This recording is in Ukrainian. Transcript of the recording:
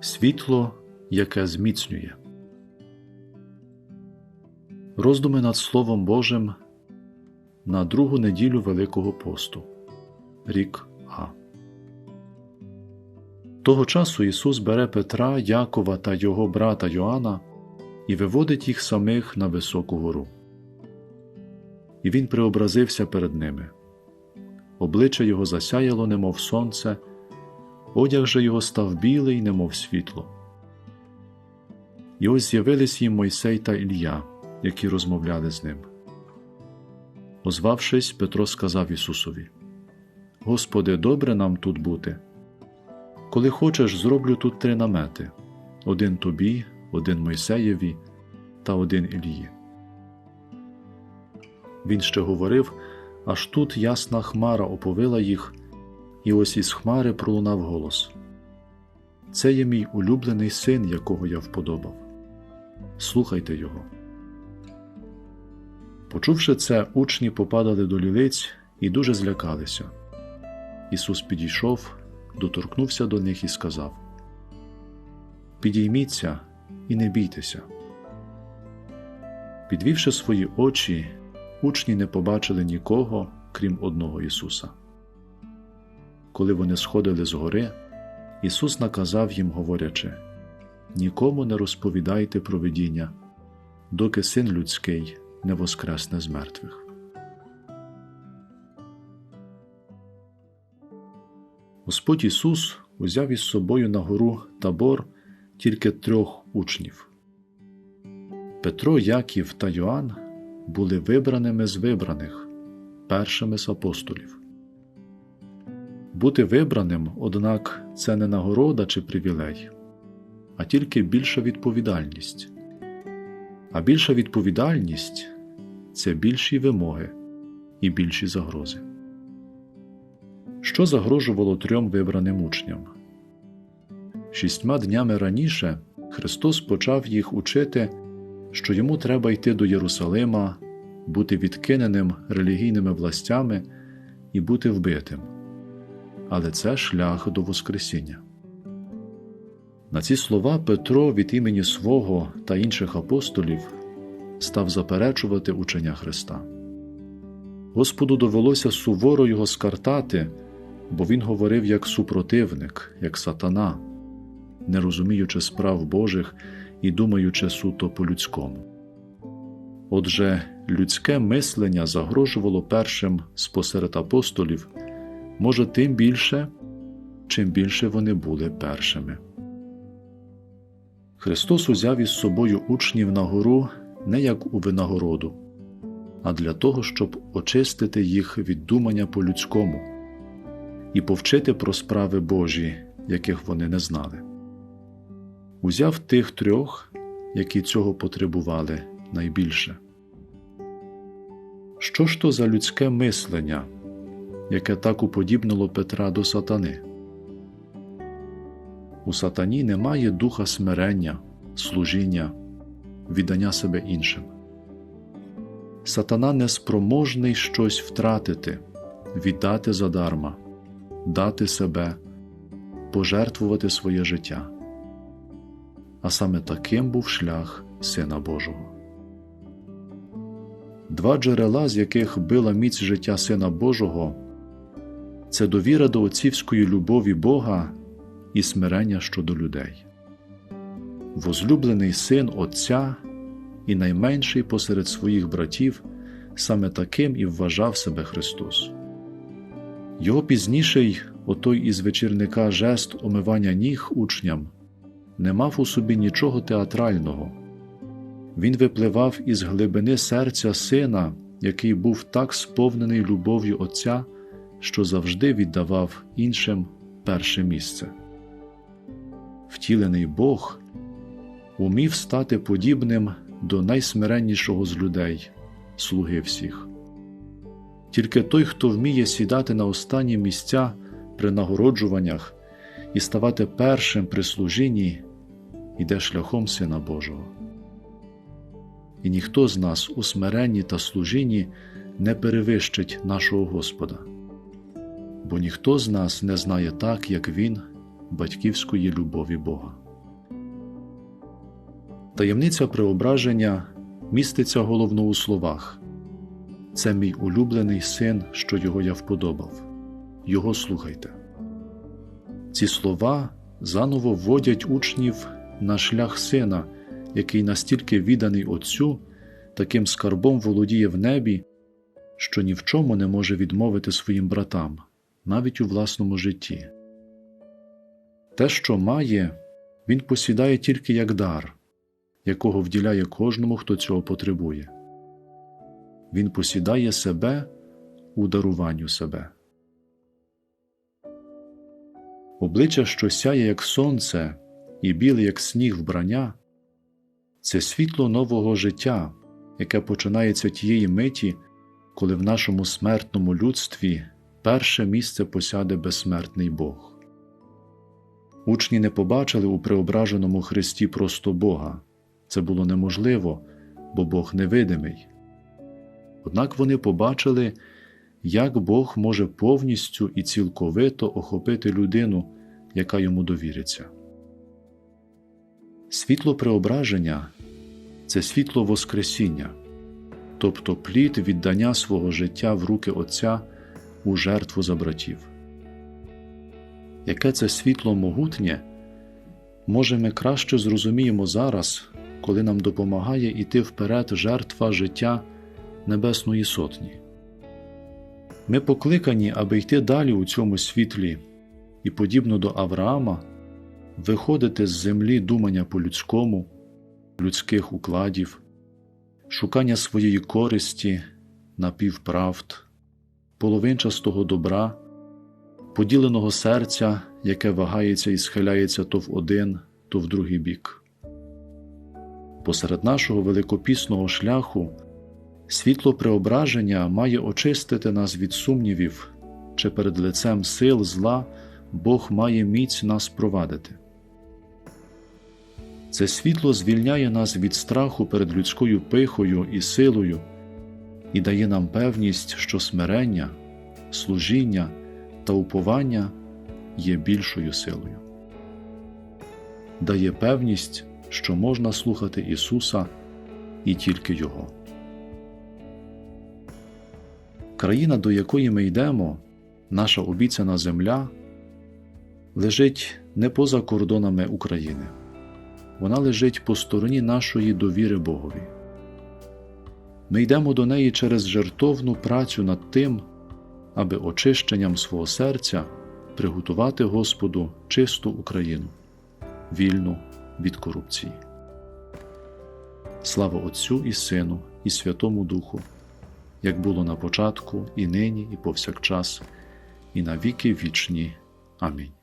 Світло, яке зміцнює. Роздуми над Словом Божим на другу неділю Великого посту. Рік А. Того часу Ісус бере Петра, Якова та його брата Йоанна і виводить їх самих на високу гору. І він преобразився перед ними. Обличчя його засяяло, немов сонце, одяг же його став білий, немов світло. І ось з'явились їм Мойсей та Ілля, які розмовляли з ним. Озвавшись, Петро сказав Ісусові: Господи, добре нам тут бути. Коли хочеш, зроблю тут три намети один тобі, один Мойсеєві та один Ілії. Він ще говорив, аж тут ясна хмара оповила їх, і ось із хмари пролунав голос Це є мій улюблений син, якого я вподобав. Слухайте його. Почувши це, учні попадали до лілиць і дуже злякалися. Ісус підійшов, доторкнувся до них і сказав: Підійміться і не бійтеся. Підвівши свої очі, учні не побачили нікого, крім одного Ісуса. Коли вони сходили з гори, Ісус наказав їм, говорячи: Нікому не розповідайте про видіння, доки син людський не воскресне з мертвих. Господь Ісус узяв із собою на гору табор тільки трьох учнів. Петро, Яків та Йоанн були вибраними з вибраних, першими з апостолів. Бути вибраним, однак, це не нагорода чи привілей, а тільки більша відповідальність. А більша відповідальність це більші вимоги і більші загрози. Що загрожувало трьом вибраним учням? Шістьма днями раніше Христос почав їх учити, що йому треба йти до Єрусалима, бути відкиненим релігійними властями і бути вбитим. Але це шлях до Воскресіння. На ці слова Петро від імені свого та інших апостолів став заперечувати учення Христа. Господу довелося суворо його скартати, бо він говорив як супротивник, як сатана, не розуміючи справ Божих і думаючи суто по-людському. Отже, людське мислення загрожувало першим спосеред апостолів, може, тим більше, чим більше вони були першими. Христос узяв із собою учнів на гору не як у винагороду, а для того, щоб очистити їх від думання по людському і повчити про справи Божі, яких вони не знали. Узяв тих трьох, які цього потребували найбільше. Що ж то за людське мислення, яке так уподібнило Петра до сатани? У сатані немає духа смирення, служіння, віддання себе іншим. Сатана неспроможний щось втратити, віддати задарма, дати себе, пожертвувати своє життя. А саме таким був шлях Сина Божого. Два джерела, з яких била міць життя Сина Божого, це довіра до отцівської любові Бога і смирення щодо людей. Возлюблений син Отця і найменший посеред своїх братів саме таким і вважав себе Христос. Його пізніший, отой із вечірника жест омивання ніг учням, не мав у собі нічого театрального. Він випливав із глибини серця сина, який був так сповнений любов'ю Отця, що завжди віддавав іншим перше місце. Втілений Бог умів стати подібним до найсмиреннішого з людей, слуги всіх. Тільки той, хто вміє сідати на останні місця при нагороджуваннях і ставати першим при служінні, іде шляхом Сина Божого. І ніхто з нас у смиренні та служінні не перевищить нашого Господа, бо ніхто з нас не знає так, як Він, батьківської любові Бога. Таємниця преображення міститься головно у словах. Це мій улюблений син, що його я вподобав. Його слухайте. Ці слова заново вводять учнів на шлях сина, який настільки відданий Отцю, таким скарбом володіє в небі, що ні в чому не може відмовити своїм братам, навіть у власному житті. Те, що має, він посідає тільки як дар, якого вділяє кожному, хто цього потребує. Він посідає себе у даруванню себе. Обличчя, що сяє, як сонце, і біле, як сніг вбрання, це світло нового життя, яке починається тієї миті, коли в нашому смертному людстві перше місце посяде безсмертний Бог. Учні не побачили у преображеному Христі просто Бога це було неможливо, бо Бог невидимий. Однак вони побачили, як Бог може повністю і цілковито охопити людину, яка йому довіриться. Світло преображення це світло Воскресіння, тобто плід віддання свого життя в руки Отця у жертву за братів. Яке це світло могутнє, може ми краще зрозуміємо зараз, коли нам допомагає йти вперед жертва життя Небесної Сотні. Ми покликані, аби йти далі у цьому світлі і, подібно до Авраама, виходити з землі думання по людському, людських укладів, шукання своєї користі, напівправд, половинчастого добра, поділеного серця, яке вагається і схиляється то в один, то в другий бік. Посеред нашого великопісного шляху світло преображення має очистити нас від сумнівів, чи перед лицем сил зла Бог має міць нас провадити. Це світло звільняє нас від страху перед людською пихою і силою і дає нам певність, що смирення, служіння та уповання є більшою силою. Дає певність, що можна слухати Ісуса і тільки Його. Країна, до якої ми йдемо, наша обіцяна земля, лежить не поза кордонами України, вона лежить по стороні нашої довіри Богові. Ми йдемо до неї через жертовну працю над тим, аби очищенням свого серця приготувати Господу чисту Україну, вільну від корупції. Слава Отцю і Сину, і Святому Духу, як було на початку, і нині, і повсякчас, і на віки вічні. Амінь.